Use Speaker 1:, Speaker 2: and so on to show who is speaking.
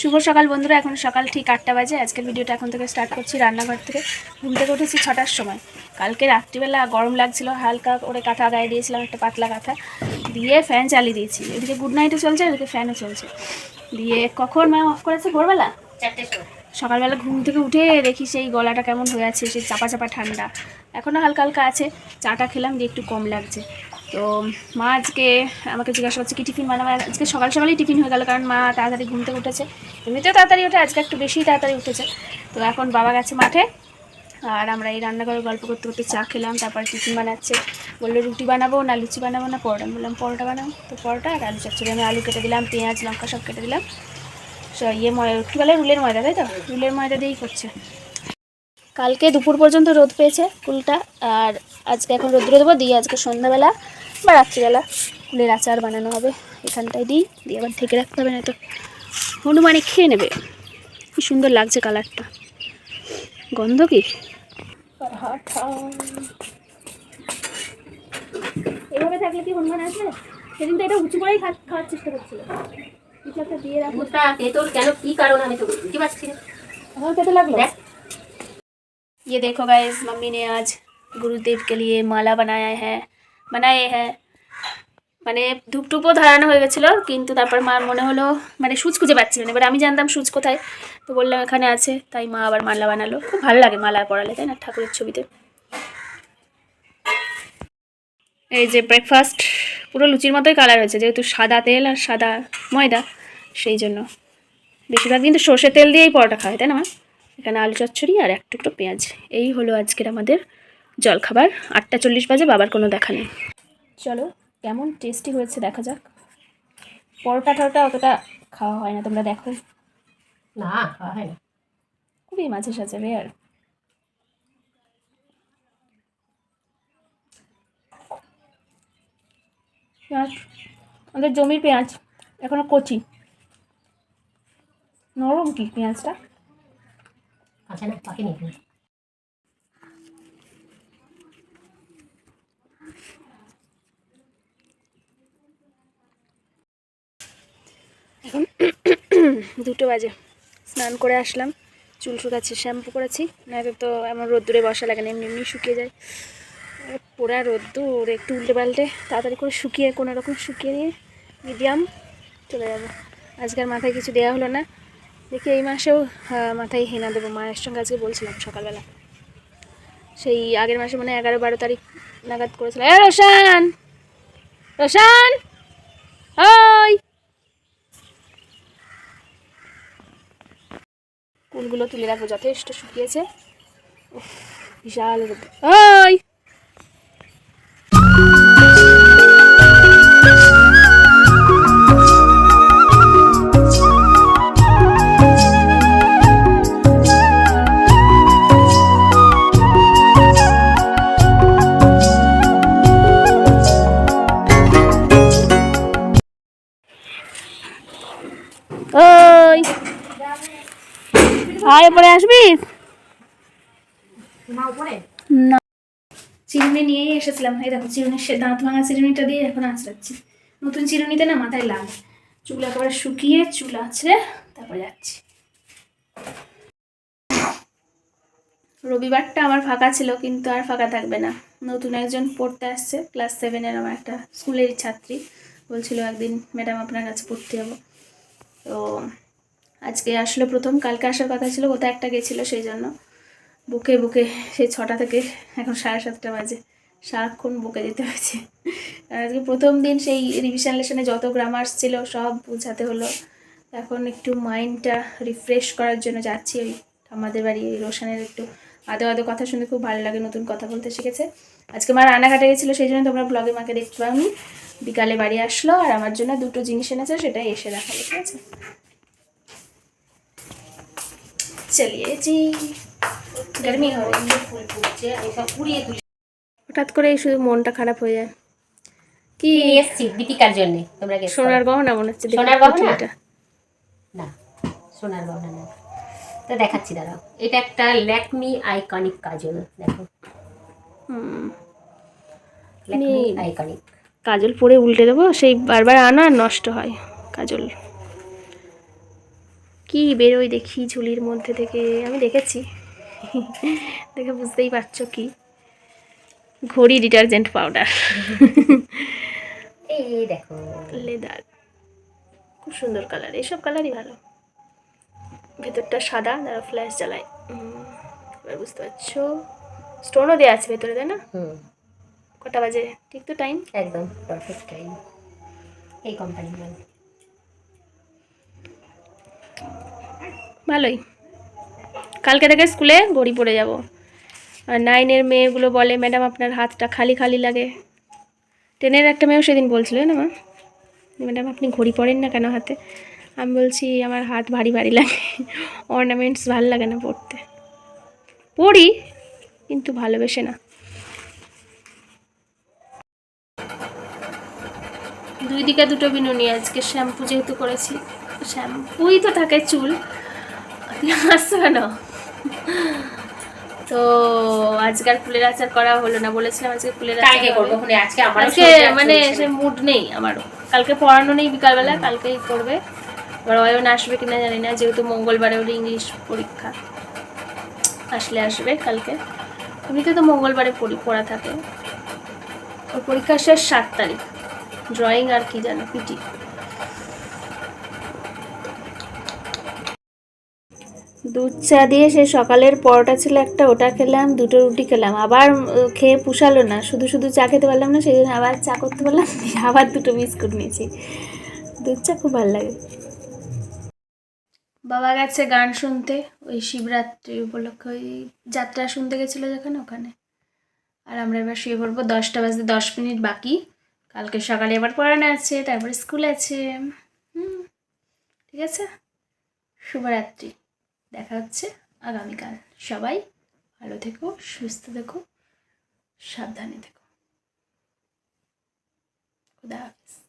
Speaker 1: শুভ সকাল বন্ধুরা এখন সকাল ঠিক আটটা বাজে। আজকের ভিডিওটা এখন থেকে স্টার্ট করছি রান্নাঘর থেকে। ঘুম থেকে উঠেছি ছটার সময়। কালকে রাত্রিবেলা গরম লাগছিল হালকা করে কাঁথা গায়ে দিয়েছিলাম একটা পাতলা কাঁথা। দিয়ে ফ্যান চালিয়ে দিয়েছি। এদিকে গুড নাইটও চলছে এদিকে ফ্যানও চলছে। দিয়ে কখন ম্যাম অফ করেছে? ভোরবেলা? সকালবেলা ঘুম থেকে উঠে দেখি সেই গলাটা কেমন হয়ে আছে সেই চাপা চাপা ঠান্ডা। এখনও হালকা হালকা আছে। চাটা খেলাম দিয়ে একটু কম লাগছে। তো মা আজকে আমাকে জিজ্ঞাসা করছে, কি টিফিন বানাবো? আজকে সকাল সকালেই টিফিন হয়ে গেল, কারণ মা তাড়াতাড়ি ঘুম থেকে উঠেছে। এমনিতেও তাড়াতাড়ি ওঠে, আজকে একটু বেশি তাড়াতাড়ি উঠেছে। তো এখন বাবা গেছে মাঠে, আর আমরা এই রান্নাঘরে গল্প করতে করতে চা খেলাম, তারপর টিফিন বানাচ্ছে। বলল, রুটি বানাবো না লুচি বানাবো না পরোটা? বললাম, পরোটা বানাবো। তো পরোটা আর আলু চচ্চড়ি। আমি আলু কেটে দিলাম, পেঁয়াজ, লঙ্কা সব কেটে দিলাম। সো ইয়ে ময়দা কী বলে রুলের ময়দা, তাই তো? রুলের ময়দা দিয়েই করছে। কালকে দুপুর পর্যন্ত রোদ পেয়েছে কুলটা আর আজকে এখন রোদ্রে দেবো দিয়ে আজকে সন্ধ্যাবেলা বা রাত্রিবেলা কুলের আচার বানানো হবে। এখানটায় দিই দিয়ে আবার ঢেকে রাখতে হবে না তো হনুমানে খেয়ে নেবে। কি সুন্দর লাগছে কালারটা। গন্ধ কি? এভাবে থাকলে কি হনুমান আসবে? সেদিন তো এটা উঁচু করেই খাওয়ার চেষ্টা করছিল। কিছু একটা দিয়ে
Speaker 2: কেন? কি কারণ আমি তো বুঝতে পারছি না।
Speaker 1: এখন খেতে লাগল?
Speaker 2: দেখ।
Speaker 1: ये देखो गाइस मम्मी ने आज गुरुदेव के लिए माला बनाया है बनाए हैं মানে ধূপটুপও ধরানো হয়ে গেছিলো কিন্তু তারপর মার মনে হলো মানে সুচ খুঁজে পাচ্ছিল না এবার আমি জানতাম সুচ কোথায় তো বললাম এখানে আছে তাই মা আবার মালা বানালো খুব ভালো লাগে মালা পরালে তাই না ঠাকুরের ছবিতে এই যে ব্রেকফাস্ট পুরো লুচির মতোই কালার হয়েছে যেহেতু সাদা তেল আর সাদা ময়দা সেই জন্য বেশিরভাগ কিন্তু সর্ষে তেল দিয়েই পরোটা খাওয়া হয় তাই না মা এখানে আলু চচ্চড়ি আর এক টুকরো পেঁয়াজ। এই হলো আজকের আমাদের জলখাবার। আটটা চল্লিশ বাজে বাবার কোনো দেখা নেই। চলো কেমন টেস্টি হয়েছে দেখা যাক। পরোটা টরোটা অতটা খাওয়া হয় না তোমরা দেখো।
Speaker 2: না খাওয়া হয় না।
Speaker 1: খুবই মাঝে সাঝে রেয়ার পেঁয়াজ আমাদের জমির পেঁয়াজ এখনও কচি। নরম কি পেঁয়াজটা?
Speaker 2: আছে না
Speaker 1: এখনও। দুটো বাজে। স্নান করে আসলাম। চুল শুকাচ্ছি, শ্যাম্পু করেছি। নয়তো তো আমার রোদ্দুরে বসা লাগে না, এমনি এমনি শুকিয়ে যায়। পোড়া রোদ্দুর, একটু উল্টে পাল্টে তাড়াতাড়ি করে শুকিয়ে, কোনো রকম শুকিয়ে নিয়ে মিডিয়াম চলে যাব। আজকের মাথায় কিছু দেওয়া হলো না। দেখি এই মাসেও মাথায় হেনা দেবো। মায়ের সঙ্গে আজকে বলছিলাম সকালবেলা। সেই আগের মাসে মানে এগারো বারো তারিখ নাগাদ করেছিলাম এ, রোশান! রোশান! ওই! কুলগুলো তুলে রাখব, যথেষ্ট শুকিয়েছে। বিশাল আয় পরে আসবি না। চিরুনি নিয়েই এসেছিলাম। এই দেখো চিরুনির সে দাঁত ভাঙা চিরুনিটা দিয়ে এখন আঁচড়াচ্ছি। নতুন চিরুনিতে না মাথায় লাল। চুল একেবারে শুকিয়ে চুল আঁচড়ে তারপর যাচ্ছি। রবিবারটা আমার ফাঁকা ছিল কিন্তু আর ফাঁকা থাকবে না। নতুন একজন পড়তে আসছে ক্লাস সেভেনের আমার একটা স্কুলের ছাত্রী। বলছিল একদিন ম্যাডাম আপনার কাছে পড়তে যাব। তো আজকে আসলো প্রথম, কালকে আসার কথা ছিল, কোথায় একটা গেছিল সেই জন্য বুকে বুকে, সেই ছটা থেকে এখন সাড়ে সাতটা বাজে। সারাক্ষণ বুকে যেতে হয়েছে। আজকে প্রথম দিন সেই রিভিশন লেশনে যত গ্রামার্স ছিল সব বোঝাতে হলো। এখন একটু মাইন্ডটা রিফ্রেশ করার জন্য যাচ্ছি ওই আমাদের বাড়ি রোশানের একটু আদো আদো কথা শুনে খুব ভালো লাগে নতুন কথা বলতে শিখেছে। আজকে মা রান্নাঘাটে গেছিল সেই জন্য তোমরা ব্লগে মাকে দেখতে পাওনি। বিকালে বাড়ি আসলো আর আমার জন্য দুটো জিনিস এনেছে, সেটাই এসে দেখাল, ঠিক আছে?
Speaker 2: চালিয়ে জি গরমি হবে
Speaker 1: হঠাৎ করে শুধু মনটা খারাপ হয়ে যায়। কি
Speaker 2: এসছি দীপিকার জন্য তোমরা কি
Speaker 1: সোনার গহনা মনে হচ্ছে
Speaker 2: সোনার গহনা? না সোনার গহনা না। তো দেখাচ্ছি দাঁড়াও। এটা একটা ল্যাকমি আইকনিক কাজল দেখো।
Speaker 1: হুম।
Speaker 2: ল্যাকমি আইকনিক।
Speaker 1: কাজল পরে উল্টে দেবো সেই বারবার আনা নষ্ট হয় কাজল। কি বেরোয় দেখি ঝুলির মধ্যে থেকে? আমি দেখেছি। দেখে বুঝতেই পারছ কি? ঘড়ি ডিটারজেন্ট পাউডার।
Speaker 2: এই দেখো।
Speaker 1: লেদার। খুব সুন্দর কালার এইসব কালারই ভালো। ভেতরটা সাদা যারা ফ্ল্যাশ জ্বালায়। এবার বুঝতে পারছ। স্টোনও দেওয়া আছে ভেতরে তাই না? কটা বাজে? ঠিক তো টাইম
Speaker 2: একদম পারফেক্ট টাইম এই কোম্পানি মাল
Speaker 1: ভালোই। কালকে থেকে স্কুলে গড়ি পড়ে যাব। আর নাইনের মেয়েগুলো বলে, ম্যাডাম, আপনার হাতটা খালি খালি লাগে। টেনের একটা মেয়েও সেদিন বলছিল না মা? ম্যাডাম, আপনি ঘড়ি পরেন না কেন হাতে? আমি বলছি, আমার হাত ভারী ভারী লাগে, অর্নামেন্টস ভালো লাগে না পড়তে পড়ি, কিন্তু ভালোবেসে না। দুই দিকে দুটো বিনুনি, আজকে শ্যাম্পু যেহেতু করেছি, শ্যাম্পুই তো থাকে চুল। কেন তো আজকাল ফুলের আচার করা হলো না বলেছিলাম আজকে ফুলের
Speaker 2: কালকে। করব ওখানে আজকে আমার
Speaker 1: আজকে মানে সে মুড নেই আমারও। কালকে পড়ানো নেই বিকালবেলা কালকেই করবে। এবার অয়ন আসবে কিনা জানি না যেহেতু মঙ্গলবারে ওর ইংলিশ পরীক্ষা। আসলে আসবে কালকে। এমনিতে তো মঙ্গলবারে পড়ি পড়া থাকে। ওর পরীক্ষা শেষ সাত তারিখ। ড্রয়িং আর কি জানো পিটি। দুধ চা দিয়ে সে সকালের পরোটা ছিল একটা, ওটা খেলাম, দুটো রুটি খেলাম। আবার খেয়ে পুষালো না। শুধু শুধু চা খেতে পারলাম না, সেই জন্য আবার চা করতে পারলাম আবার দুটো বিস্কুট নিয়েছি। দুধ চা খুব ভালো লাগে। বাবা গেছে গান শুনতে, ওই শিবরাত্রি উপলক্ষে, ওই যাত্রা শুনতে গেছিল যেখানে ওখানে। আর আমরা এবার শুয়ে পড়ব, দশটা বাজতে দশ মিনিট বাকি। কালকে সকালে এবার পড়ানো আছে, তারপরে স্কুল আছে। হুম, ঠিক আছে? শুভরাত্রি। দেখা হচ্ছে আগামীকাল। সবাই ভালো থেকো সুস্থ থেকো সাবধানে থেকো। খুদা হাফিজ।